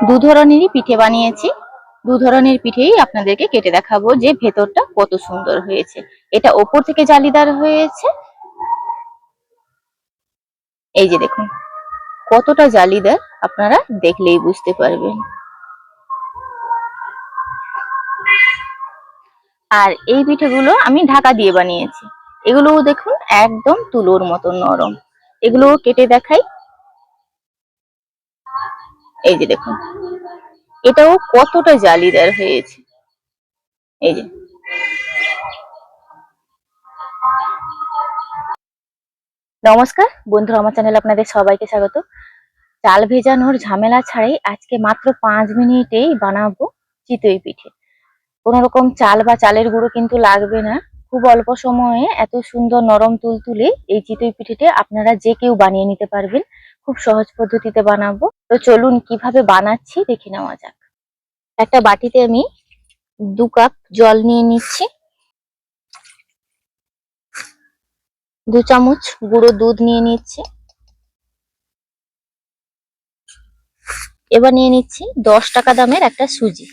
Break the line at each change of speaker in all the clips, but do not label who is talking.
দু ধরনেরই পিঠে বানিয়েছি। দু ধরনের পিঠেই আপনাদেরকে কেটে দেখাবো যে ভেতরটা কত সুন্দর হয়েছে। এটা ওপর থেকে জালিদার হয়েছে। এই যে দেখুন, কতটা জালিদার আপনারা দেখলেই বুঝতে পারবেন। আর এই পিঠেগুলো আমি ঢাকা দিয়ে বানিয়েছি। এগুলোও দেখুন একদম তুলোর মতো নরম। এগুলোও কেটে দেখাই এই যে দেখুন। এটাও কতটা জালিদার হয়েছে। এই যে। নমস্কার, বন্ধুরা, আমার চ্যানেল আপনাদের সবাইকে স্বাগত। চাল ভেজানোর ঝামেলা ছাড়াই আজকে মাত্র পাঁচ মিনিটেই বানাবো চিতই পিঠে। কোনো রকম চাল বা চালের গুঁড়ো কিন্তু লাগবে না। খুব অল্প সময়ে এত সুন্দর নরম তুলতুলে এই চিতই পিঠেটি আপনারা যে কেউ বানিয়ে নিতে পারবেন। খুব সহজ পদ্ধতিতে বানাবো। তো চলুন কীভাবে বানাচ্ছি দেখে নেওয়া যাক। একটা বাটিতে আমি দু কাপ জল নিয়ে নিচ্ছি। দু চামচ গুঁড়ো দুধ নিয়ে নিচ্ছি। এবার নিয়ে নিচ্ছি দশ টাকা দামের একটা সুজি।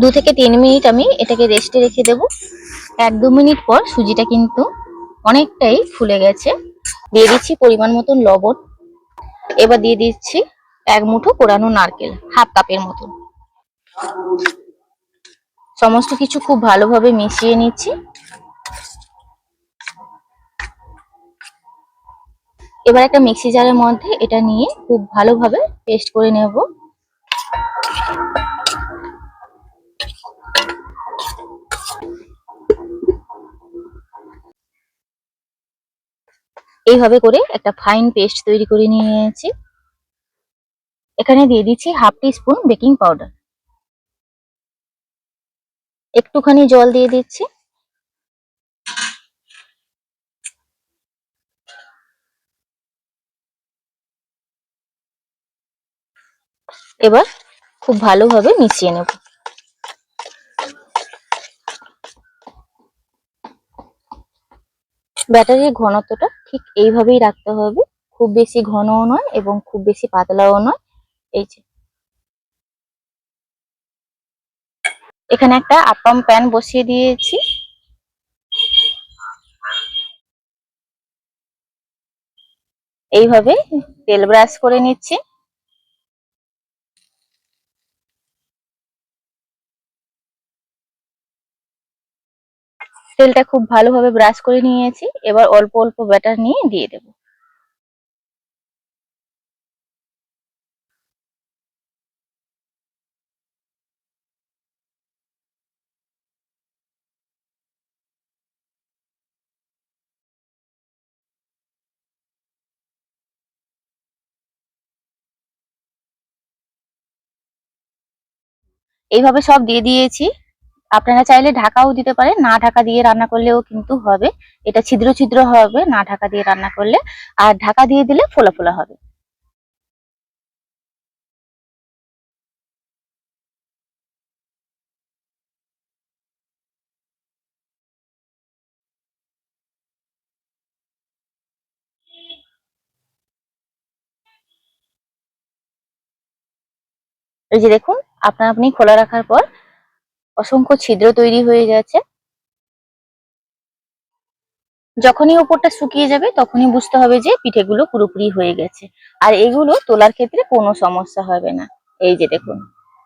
দু থেকে তিন মিনিট আমি এটাকে রেস্টে রেখে দেব। এক দু মিনিট পর সুজিটা কিন্তু অনেকটাই ফুলে গেছে। দিয়ে দিচ্ছি পরিমাণ মতন লবণ। এবার দিয়ে দিচ্ছি এক মুঠো কোরানো নারকেল, হাফ কাপের মতন। সমস্ত কিছু খুব ভালোভাবে মিশিয়ে নিচ্ছি। এবার একটা মিক্সি জারের মধ্যে এটা নিয়ে খুব ভালোভাবে পেস্ট করে নেব। এইভাবে করে একটা ফাইন পেস্ট তৈরি করে নিয়েছি। এখানে দিয়ে দিচ্ছি half teaspoon baking powder একটুখানি জল দিয়ে দিচ্ছি। এবার খুব ভালোভাবে মিশিয়ে নেব। ব্যাটারির ঘনত্বটা ঠিক এইভাবেই রাখতে হবে। খুব বেশি ঘনও নয় এবং খুব বেশি পাতলাও নয়। এই যে। এখানে একটা আপাম প্যান বসিয়ে দিয়েছি। এইভাবে তেল ব্রাশ করে নিচ্ছি। তেলটা খুব ভালোভাবে ব্রাশ করে নিয়েছি। এবার অল্প অল্প ব্যাটার নিয়ে দিয়ে দেব। এইভাবে সব দিয়ে দিয়েছি। আপনারা চাইলে ঢাকাও দিতে পারেন। না ঢাকা দিয়ে রান্না করলেও কিন্তু হবে। এটা ছিদ্র ছিদ্র হবে, না ঢাকা দিয়ে রান্না করলে। আর ঢাকা দিয়ে দিলে ফোলা ফোলা হবে। এই যে দেখুন, আপনার আপনি খোলা রাখার পর অসংখ্য ছিদ্র তৈরি হয়ে গেছে। যখনই ওপরটা শুকিয়ে যাবে, তখনই বুঝতে হবে যে পিঠেগুলো পুরোপুরি হয়ে গেছে। আর এগুলো তোলার ক্ষেত্রে কোনো সমস্যা হবে না। এই যে দেখুন,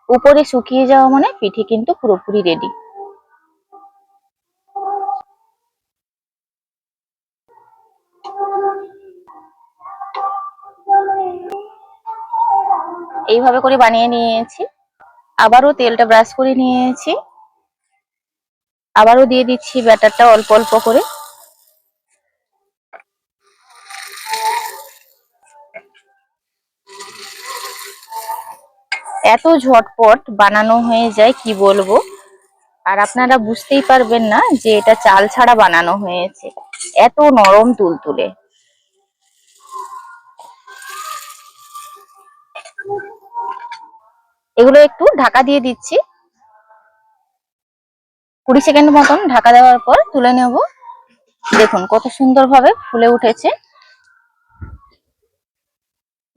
উপরে শুকিয়ে যাওয়া মানে পিঠে কিন্তু পুরোপুরি রেডি এইভাবে করে বানিয়ে নিয়েছি। আবারও তেলটা ব্রাশ করে নিয়েছি। আবারও দিয়ে দিচ্ছি ব্যাটারটা অল্প অল্প করে। এত ঝটপট বানানো হয়ে যায়, কি বলব? আর আপনারা বুঝতেই পারবেন না যে এটা চাল ছাড়া বানানো হয়েছে। এত নরম তুলতুলে। এগুলো একটু ঢাকা দিয়ে দিচ্ছি। কুড়ি সেকেন্ড মতন ঢাকা দেওয়ার পর তুলে নেব। দেখুন কত সুন্দরভাবে ফুলে উঠেছে।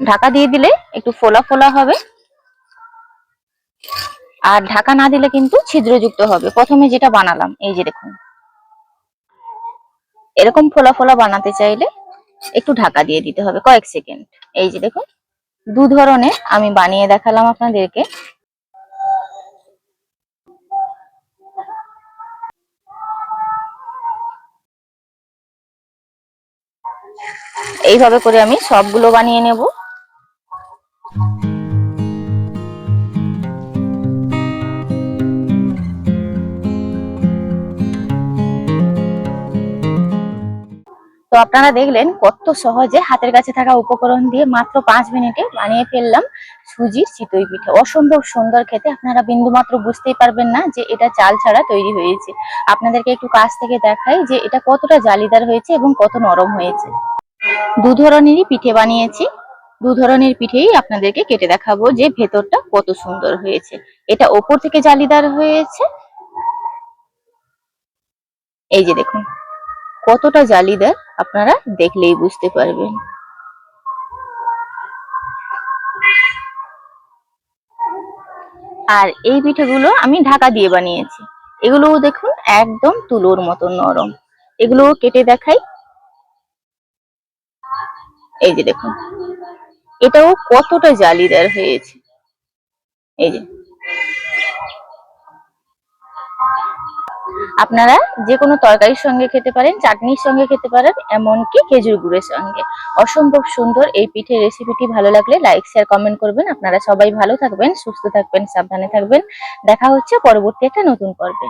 ঢাকা দিয়ে দিলে একটু ফোলা ফোলা হবে। আর ঢাকা না দিলে কিন্তু ছিদ্রযুক্ত হবে। প্রথমে যেটা বানালাম, এই যে দেখুন। এরকম ফোলা ফোলা বানাতে চাইলে একটু ঢাকা দিয়ে দিতে হবে কয়েক সেকেন্ড। এই যে দেখুন দু ধরনের আমি বানিয়ে দেখালাম আপনাদেরকে। এইভাবে করে আমি সবগুলো বানিয়ে নেব। তো আপনারা দেখলেন কত সহজে হাতের কাছে থাকা উপকরণ দিয়ে মাত্র পাঁচ মিনিটে বানিয়ে ফেললাম সুজির চিতই পিঠে। অসম্ভব সুন্দর খেতে, আপনারা বিন্দু মাত্র বুঝতেই পারবেন না যে এটা চাল ছাড়া তৈরি হয়েছে। আপনাদেরকে একটু কাছ থেকে দেখাই যে এটা কতটা জালিদার হয়েছে এবং কত নরম হয়েছে। দু ধরনেরই পিঠে বানিয়েছি। দু ধরনের পিঠেই আপনাদেরকে কেটে দেখাবো যে ভেতরটা কত সুন্দর হয়েছে। এটা ওপর থেকে জালিদার হয়েছে। এই যে দেখুন, কতটা জালিদার। আপনারা দেখলেই বুঝতে পারবেন। আর এই পিঠেগুলো আমি ঢাকা দিয়ে বানিয়েছি। এগুলোও দেখুন একদম তুলোর মতো নরম। এগুলোও কেটে দেখাই। এই যে দেখুন, এটাও কতটা জালিদার হয়েছে। এই যে আপনারা যে কোনো তরকারির সঙ্গে খেতে পারেন, চাটনির সঙ্গে খেতে পারেন, এমনকি খেজুর গুড়ের সঙ্গে। অসম্ভব সুন্দর এই পিঠের রেসিপিটি ভালো লাগলে লাইক শেয়ার কমেন্ট করবেন। আপনারা সবাই ভালো থাকবেন, সুস্থ থাকবেন, সাবধানে থাকবেন। দেখা হচ্ছে পরবর্তী একটা নতুন পর্বে।